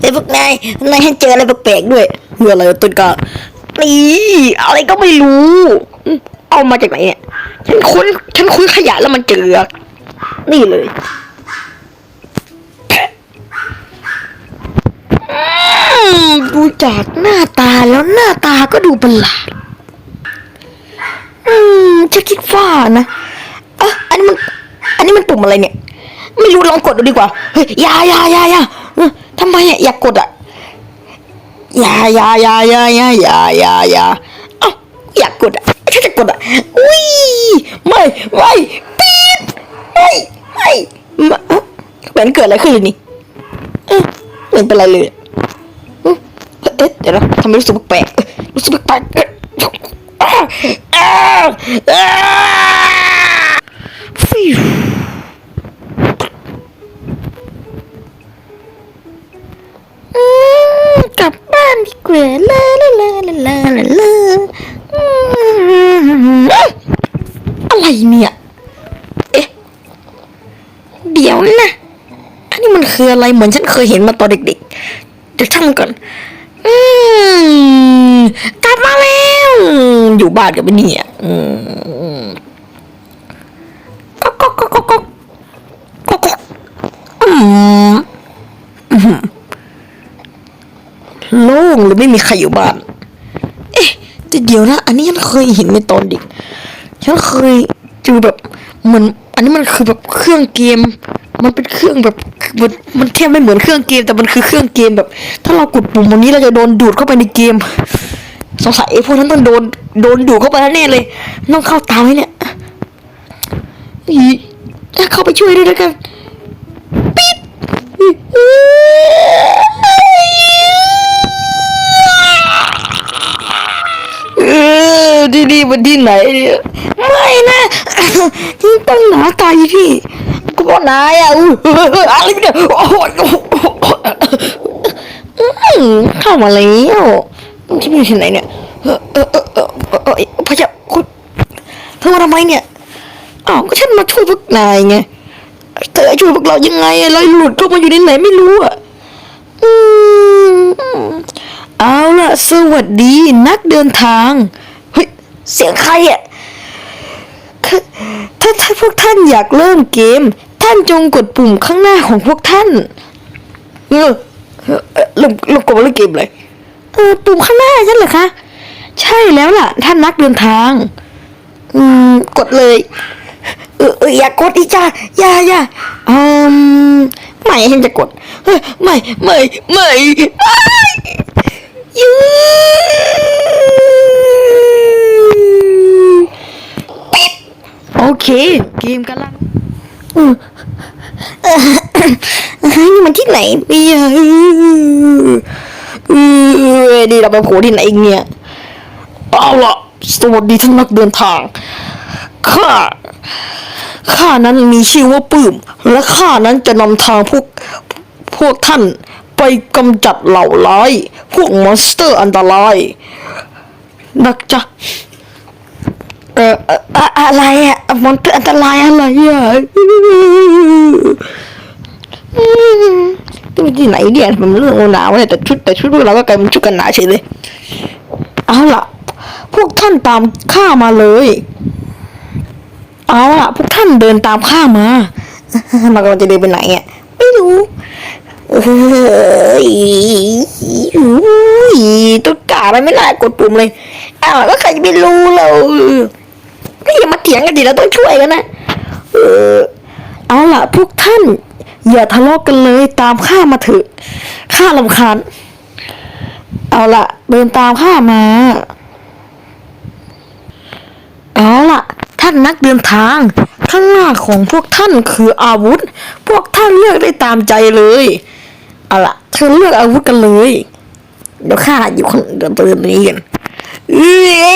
ไอ้พวกนายนายให้เจออะไรแปลกๆด้วยเมื่ออะไรต้นกล้านี่อะไรก็ไม่รู้ เอามาจากไหนเนี่ย ฉันค้นฉันค้นขยะแล้วมันเจอ นี่เลยดูจากหน้าตาแล้วหน้าตาก็ดูประหลาด อืมจะคิดว่านะเอะอันนี้มัน อันนี้มันปุ่มอะไรเนี่ย ไม่รู้ลองกดดูดีกว่า เฮ้ยยายายายาทำไมอะอยากกดอะอยาอยาอยาอยาอยาอยายาอยาเอ้าอยากกดอะฉันจะกดอะ อุ้ย ไม่ไม่ปี๊ดไม่ไม่ไม่เอ้าแหวนเกิดอะไรขึ้นเลยนี่เอ๊ะไม่เป็นไรเลยเอ๊ะเดี๋ยวนะทำไมรู้สึกแปลกรู้สึกแปลกฟิว กลับบ้านดีกว่าลาลาลาลาลาลาลาอะไรเนี่ย เอ๊ะ เดี๋ยวนะ อันนี้มันคืออะไรเหมือนฉันเคยเห็นมาตอนเด็กๆ เดี๋ยวช่างก่อน อืมกลับมาแล้ว อยู่บ้านกับไอ้เนี่ย อืมก๊อกก๊อกก๊อกก๊อกก๊อกก๊อกก๊อกอืม โล่ง หรือไม่มีใครอยู่บ้าน เอ๊ะแต่เดี๋ยวนะ อันนี้ฉันเคยเห็นในตอนเด็ก ฉันเคยเจอแบบเหมือนอันนี้มันคือแบบเครื่องเกม มันเป็นเครื่องแบบมันมันแทบไม่เหมือนเครื่องเกม แต่มันคือเครื่องเกมแบบ ถ้าเรากดปุ่มตรงนี้เราจะโดนดูดเข้าไปในเกม สงสัยไอ้พวกนั้นต้องโดนโดนดูดเข้าไปแน่เลยต้องเข้าตามไว้เนี่ยเข้าไปช่วยด้วยแล้วกัน ปิด เออที่นี่มันที่ไหนเนี่ยไม่นะที่ต้องหนาตายที่กูบอกนายอะอู้อะไรเนี่ยโอ้ยเข้ามาแล้วที่นี่ที่ไหนเนี่ยเออเออเออเออเออพระเจ้าคุณเธอมาทำไมเนี่ยอ้าวก็ฉันมาช่วยพวกนายไงเธอช่วยพวกเรายังไงอะไรหลุดเข้ามาอยู่ในไหนไม่รู้อะอืม เอาล่ะสวัสดีนักเดินทาง เฮ้ย เสียงใครอะถ้าถ้าพวกท่านอยากเริ่มเกม ท่านจงกดปุ่มข้างหน้าของพวกท่านเออเริ่มเริ่มกดเล่นเกมเลยเออปุ่มข้างหน้าฉันเหรอคะใช่แล้วล่ะ ท่านนักเดินทาง อืม กดเลย เออเอออย่ากดอีจ้าอย่าอย่าอืมไม่ฉันจะกดเฮ้ยไม่ไม่ไม่อ้า ยูปิดโอเค เกมกำลังอืออเฮ้ยนี่มันที่ไหนเนี่ยเออดีเราไปโผล่ที่ไหนอีกเนี่ยเอาล่ะสวัสดีท่านนักเดินทาง ข้า ข้านั้นมีชื่อว่าปื้ม และข้านั้นจะนำทางพวกพวกท่าน ไปกำจัดเหล่าร้าย พวกมอนสเตอร์อันตรายนักจ๊ะเอ่ออะอะไรอะมอนสเตอร์อันตรายอะไรอะตัวที่ไหนเนี่ยมันเรื่องหนาวเนี่ยแต่ชุดแต่ชุดพวกเราก็กลายเป็นชุดกันหนาวเฉยเลยเอาล่ะ พวกท่านตามข้ามาเลย เอาล่ะ พวกท่านเดินตามข้ามา มันกำลังจะเดินไปไหนอะ ไม่รู้เอ้ยอุ้ยตุ๊กตา มันไม่น่ากดปุ่มเลยอ้าวก็ใครจะไปรู้เราก็อย่ามาเถียงกันดิเราต้องช่วยกันนะเออเอาล่ะพวกท่าน อย่าทะเลาะกันเลยตามข้ามาเถอะข้าลำคาญเอาล่ะ เดินตามข้ามาเอาล่ะ ท่านนักเดินทาง ข้างหน้าของพวกท่านคืออาวุธ พวกท่านเลือกได้ตามใจเลย เอาล่ะเธอเลือกอาวุธกันเลย เดี๋ยวข้าอยู่คนเดินตัวนี้กันเอ้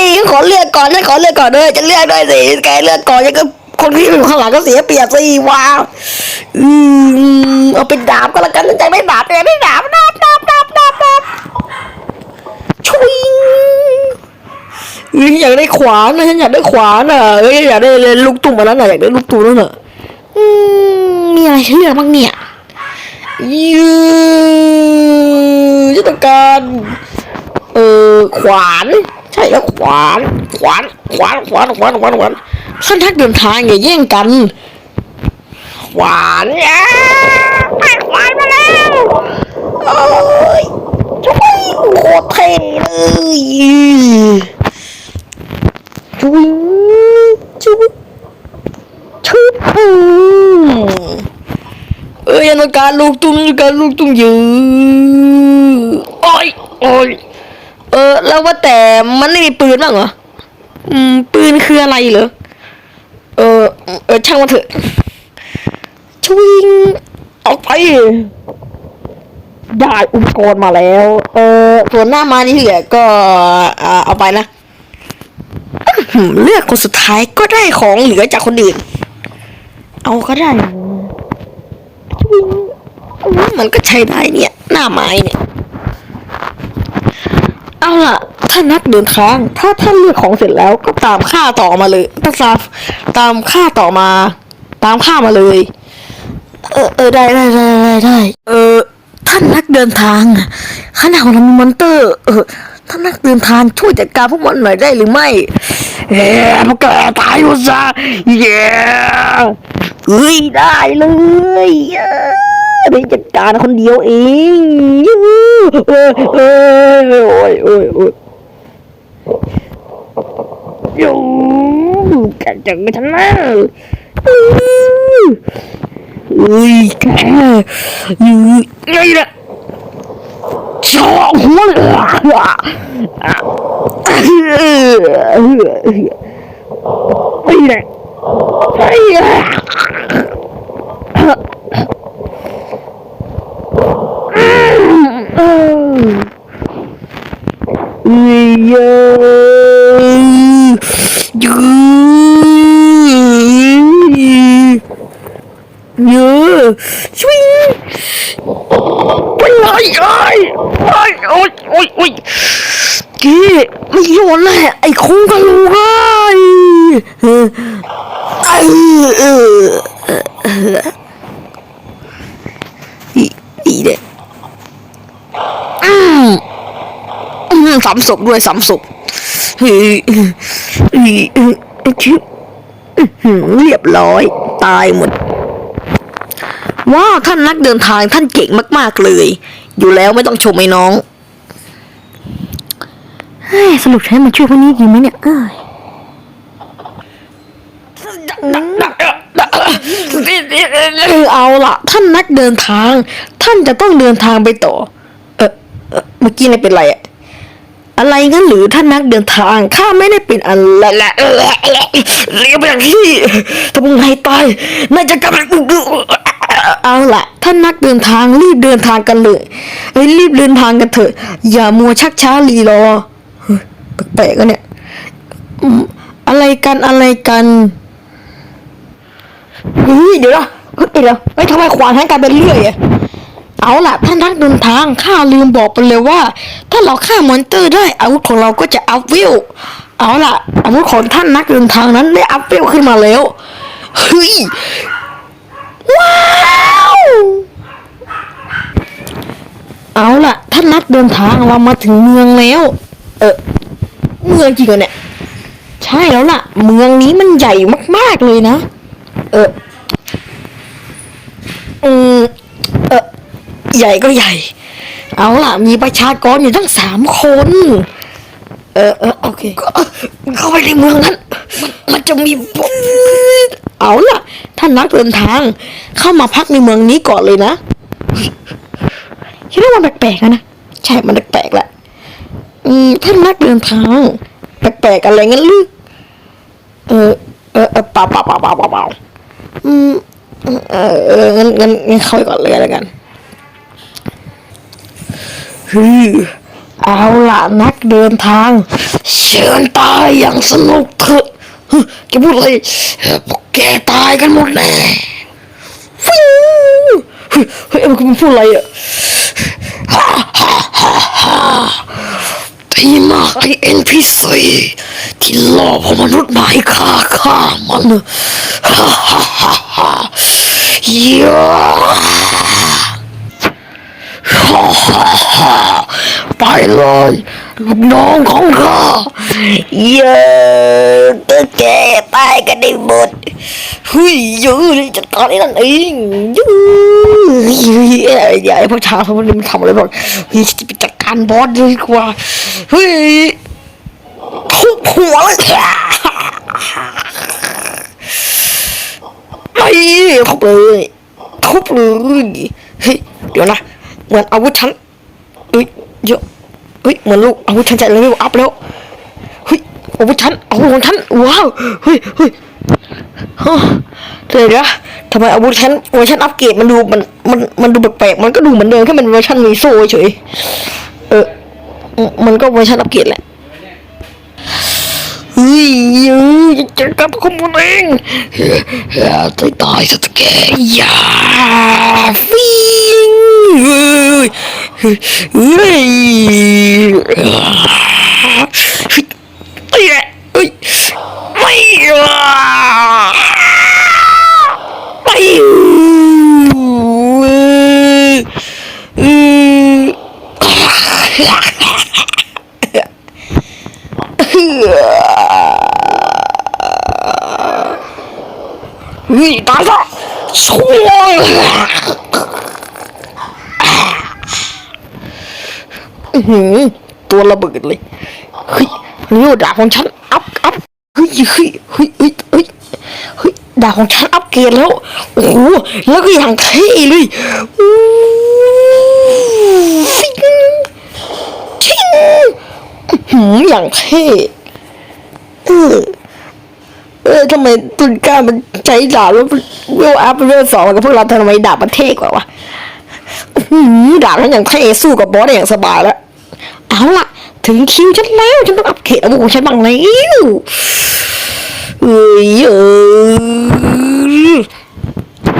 ยขอเลือกก่อนนะขอเลือกก่อนเลยจะเลือกด้วยสิแกเลือกก่อนยังก็คนที่อยู่ข้างหลังก็เสียเปรียบสิว้าวอืมเอาเป็นดาบก็แล้วกันใจไม่ดาบเลยไม่ดาบดาบดาบดาบดาบดาบชุยเอ้ยอยากได้ขวานนะฉันอยากได้ขวานอะเอ้ยอยากได้ลูกตุ้มมาแล้วน่ะอยากได้ลูกตุ้มแล้วน่ะอืมมีอะไรเลือกบ้างเนี่ยยื จะต้องการ เออขวาน ใช่แล้วขวาน ขวาน ขวาน ขวาน ขวาน ขวาน ขวานท่านทักเดินทางอย่าแย่งกัน ขวานอะไปขวานมาแล้วโอ้ยช่วยโคตรเท่เลยช่วยช่วยช่วย เอ้ยอนาการลูกตุ้มอนาการลูกตุ้มยือโอ้ยโอ้ยเออ แล้วว่าแต่มันไม่มีปืนบ้างเหรออืม ปืนคืออะไรเหรอเออเออช่างมันเถอะชวิงออกไปได้อุปกรณ์มาแล้ว เออส่วนหน้ามานี่เหลือก็อ่าเอาไปนะอื้อหือเลือกคนสุดท้ายก็ได้ของเหลือจากคนอื่น เอาก็ได้ชวิงอื มันก็ใช้ได้เนี่ย หน้าไม้เนี่ย เอาล่ะ ถ้านักเดินทาง ถ้าท่านเลือกของเสร็จแล้วก็ตามค่าต่อมาเลยต้งตาตามค่าต่อมา ตามค่ามาเลย เออเออได้ได้ได้ได้ได้เออ ท่านนักเดินทางขนาของเรามีมอนเตอร์ เออท่านนักเดินทางช่วยจัดการพวกมันหน่อยได้หรือไม่เฮ้พวกแกตายหมดซะเย้ เฮ้ยได้เลยเย้ได้จัดการคนเดียวเองเออเออโอ้ยโอ้ยโอ้ยโย่แกจังไม่ทันนะเฮ้ยแกอยู่ไงล่ะชอหัวเลยอะไปไหนไปอะเยอะเยอะเยอะช่วยเป็นไรไอ้ ไอ้โอ้ยโอ้ยโอ้ยเกี้ไม่โยนแหละไอ้คงกะลูกไอ้เออ เออเอออีอีเด็กอืมอืมสามศพด้วยสามศพเฮ้ยเฮ้ยเฮ้ยชิบอื้อหือเรียบร้อย ตายหมด ว้าวท่านนักเดินทางท่านเก่งมาก ๆ เลย อยู่แล้วไม่ต้องชมไอ้น้องสรุปใช้มันช่วยพวกนี้จริงไหมเนี่ยเอ้ย เอาละท่านนักเดินทาง ท่านจะต้องเดินทางไปต่อ เออเมื่อกี้นายเป็นไรอะอะไรงั้นหรือท่านนักเดินทางข้าไม่ได้เป็นอะไรละเออเรียกไปอย่างที่ถ้ามึงให้ตายน่าจะกลับมาเอาละท่านนักเดินทางรีบเดินทางกันเลยเฮ้รีบเดินทางกันเถอะ อย่ามัวชักช้ารีรอแปลกๆกันเนี่ย อะไรกันอะไรกัน เฮ้ยเดี๋ยวนะเฮ้ยเดี๋ยวเฮ้ยทำไมขวานให้กลายเป็นเลื่อยอะเอาล่ะท่านนักเดินทางข้าลืมบอกไปเลยว่า ถ้าเราฆ่ามอนเตอร์ได้อาวุธของเราก็จะอัพวิวเอาล่ะอาวุธของท่านนักเดินทางนั้นได้อัพวิวขึ้นมาแล้วเฮ้ยว้าวเอาล่ะท่านนักเดินทางเรามาถึงเมืองแล้ว เออเมืองจริงเหรอเนี่ยใช่แล้วล่ะ เมืองนี้มันใหญ่มากๆเลยนะ เอออืมเออใหญ่ก็ใหญ่ เอาล่ะ มีประชากรอยู่ทั้งสามคน เออเออโอเคก็เข้าไปในเมืองนั้น มันจะมีเอาล่ะ ท่านนักเดินทาง เข้ามาพักในเมืองนี้ก่อนเลยนะคิดว่ามันแปลกๆอะนะ ใช่ มันแปลกๆแหละอืมท่านนักเดินทาง แปลกๆอะไรงั้นลึกเออเออ เออป่าเปล่าเปล่าเปล่าเปล่าเปล่า อืมเออเงั้นงั้นงั้นเข้าไปก่อนเลยแล้วกันฮึเอาล่ะนักเดินทาง เชิญตายอย่างสนุกเถอะจะพูดอะไรพวกแกตายกันหมดแน่ฟิวเฮ้ยเฮ้ยมันพูดอะไรอะฮ่าฮ่าฮ่าฮ่า ดีมากไอเอ็นพีซีที่ล่อพมนุษย์มาให้ฆ่าฆ่ามันฮ่าฮ่าฮ่าฮ่าเยอะไปเลยลูกน้องของข้าเย้ แกตายกันได้หมดเฮ้ยเยอะจัดการไอ้นั่นเองเยอะอย่าให้พระชาพมันมันทำอะไรหรอกเฮ้ยจะไปจัดการบอสเลยดีกว่าเฮ้ยทุบหัวเลยไม่ทุบเลยทุบเลยเฮ้ยเดี๋ยวนะเหมือนอาวุธฉันเอ้ยเยอะเฮ้ยเหมือนลูกอาวุธฉันใจเลเวลอัพแล้ว อาวุธฉันอาวุธของฉันว้าวเฮ้ยเฮ้ยฮะเดี๋ยวนะทำไมอาวุธฉันเวอร์ชันอัปเกรดมันดูมันมันมันดูแปลกๆมันก็ดูเหมือนเดิมแค่มันเวอร์ชันมีโซ่เฉยเออมันก็เวอร์ชันอัปเกรดแหละเฮ้ยเอ้ยจะจัดการพวกมันเองเฮ้ยตายตายสตแกอย่าฟิงเฮ้ย เฮ้ยเฮ้ยเฮ้ยเฮ้ยไม่ไม่เออเฮ้ยตายซะช่วยตัวระเบิดเลยเฮ้ย นี่ดาบของฉันอัพอัพเฮ้ยเฮ้ยเฮ้ยเฮ้ยเฮ้ยเฮ้ยดาบของฉันอัพเกรดแล้วโอ้โหแล้วก็อย่างเท่เลยซิงชิงหืออย่างเท่เออเออทำไมตุนก้ามันใช้ดาบแล้วเวลอัพเวลสองกับพวกเราทำไมดาบมันเท่กว่าวะอื้อหือดาบมันอย่างเท่สู้กับบอสได้อย่างสบายแล้วเอาล่ะ ถึงคิวฉันแล้ว ฉันต้องอัพเกรดอาวุธของฉันบ้างแล้วเอ้ยเอ้ย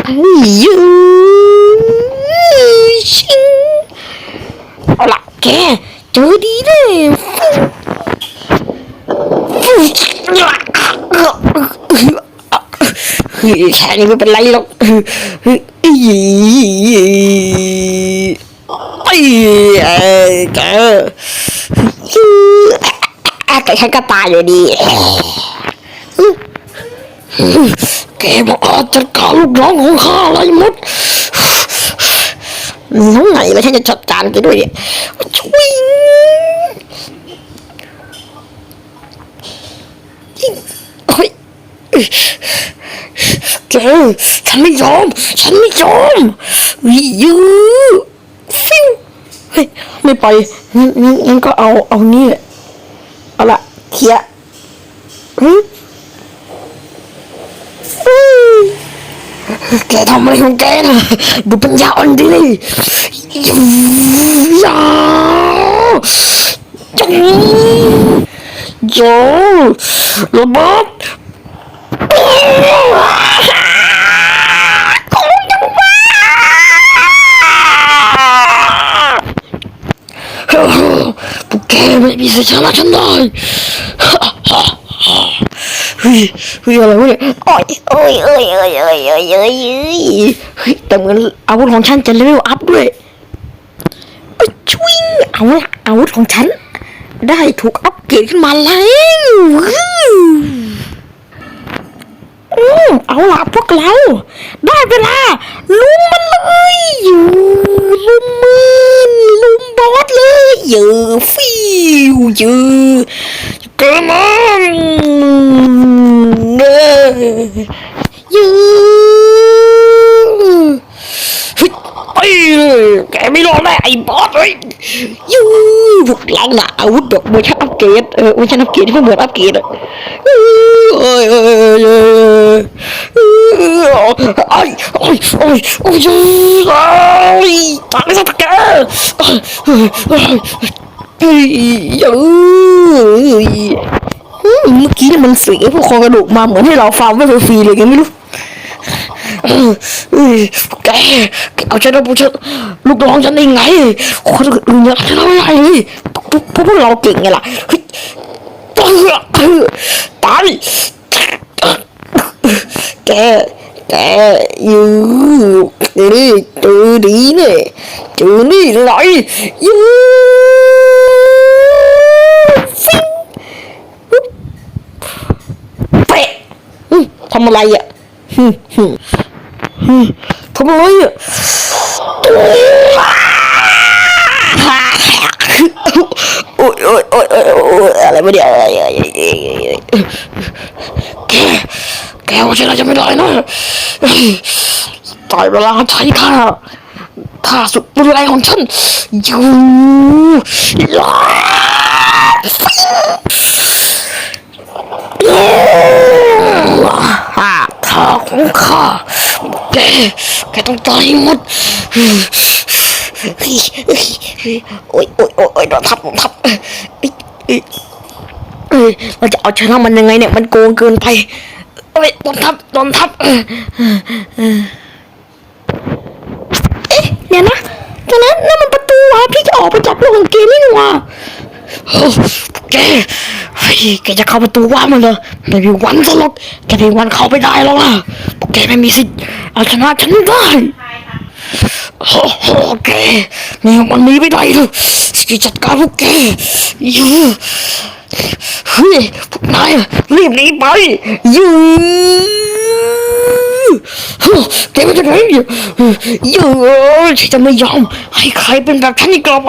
เอ้ยเอ้ยชิงเอาละแกเจอดีเลยเฮ้ยแค่นี้ไม่เป็นไรหรอกเฮ้ยเอ้ยเอ้ยเอ้ยแกแต่ฉันก็ตายอยู่ดีแกบอกอาจัดการลูกน้องของข้าอะไรหมดแล้วไงแล้วฉันจะจัดการแกด้วยเนี่ยช่วยเฮ้ยเจอฉันไม่ยอม ฉันไม่ยอมวิยูฟิวเฮ้ยไม่ไปงั้นงั้นงั้นก็เอาเอานี่แหละเอาละเคียฮึแกทำอะไรของแกนะดูปัญญาอ่อนดิยูยาโยระเบิ พวกแกไม่มีสิทธิ์ชนะฉันได้เฮ้ยเฮ้ยอะไรวะเนี่ยโอ้ยโอ้ยเอ้ยเอ้ยเอ้ยเอ้ยเอ้ยเฮ้ยแต่เหมือนอาวุธของฉันจะเลเวลอัพด้วยเอ้ยชวิงเอาละอาวุธของฉัน ได้ถูกอัปเกรดขึ้นมาแล้ว อืมเอาละพวกเรา ได้เวลา ลุมมันเลยอยู่ลุมมันลุมบอสเลยเยอะฟิวเยอะเกินมันเนอะเยอะเฮ้ยไปเลย แกไม่รอดแน่ไอ้บอสเลยยูพวกเราน่ะอาวุธแบบเวอร์ชันอัปเกรดเออเวอร์ชันอัปเกรดที่ไม่เหมือนอัปเกรดอะเอ้ยเอ้ยเอ้ยเอ้ยเอ้ยไอ้ไอ้ไอ้ไอ้ไอ้ตายซะตะแกเฮ้ยเอ้ยเมื่อกี้มันเสียพวกคอกระดูกมาเหมือนให้เราฟาร์มไว้ฟรีๆเลยไงไม่รู้ แกเอาชนะผู้ชนลูกน้องฉันได้ไง คนอื่นยังชนะไม่ได้เลพวกเราเก่งไงล่ะตายแกแกอยู่นี่จูดีเนี่ยจูนี่ไลยูฟิงเป๊ะทำอะไรอะ ทำไมอะโอ๊ยโอ๊ยโอ๊ยโอ๊ยอะไรไม่เดียวแกแกว่าฉันจะไม่ได้นะตาอยเวลาใช้ท่าท่าสุดรุนแรงของฉันอยู่ฮ่าาของข้าแกแกต้องตายหมดโอ้ยโอ้ยโอ้ยโดนทับโดนทับเราจะเอาชนะมันยังไงเนี่ย มันโกงเกินไปโอ้ยโดนทับโดนทับเอ๊ะเนี่ยนะตอนนั้นนั่นมันประตูวะพี่จะออกไปจับลูกของเกมนี่หว่า โอ้แกเฮ้ยแกจะเข้าประตูว่ามันเลยไม่มีวันสลบแกไม่มีวันเข้าไปได้หรอกนะแกไม่มีสิทธิ์เอาชนะฉันได้โอ้โหแกนี่มันนี้ไม่ได้เลยจะจัดการพวกแกยูเฮ้ยพวกนายรีบหนีไปยู่แกไม่จะไหนอยู่ฉันจะไม่ยอมให้ใครเป็นแบบฉันอีกต่อไป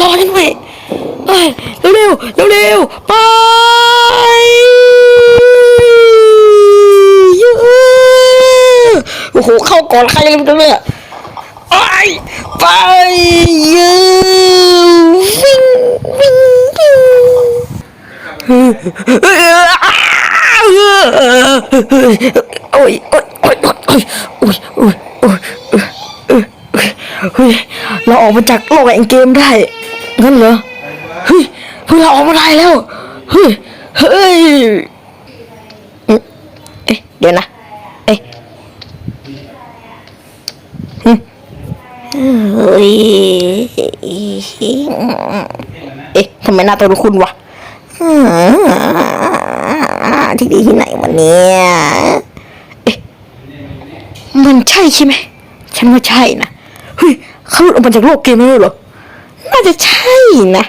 รอหน่อยเร็วเร็วเร็วเร็วไปโอ้โหเข้าก่อนใครกันเลยไปไปยืวิ่งวิ่งวิ่งโอ้ยโอ้ยโอ้ยโอ้ยโอ้ยโอ้ยโอ้ยโอ้ยเราออกมาจากโลกแห่งเกมได้ งั้นเหรอเฮ้ยพวกเราออกมาได้แล้วเฮ้ยเฮ้ยเอ๊ะเดี๋ยวนะเอ๊ะเฮ้ยเอ๊ะทำไมหน้าตาดูคุณวะที่ดีที่ไหนวันนี้เอ๊ะมันใช่ใช่ไหมฉันว่าใช่นะเฮ้ยเขาหลุดออกมาจากโลกเกมแล้วเหรอ น่าจะใช่นะ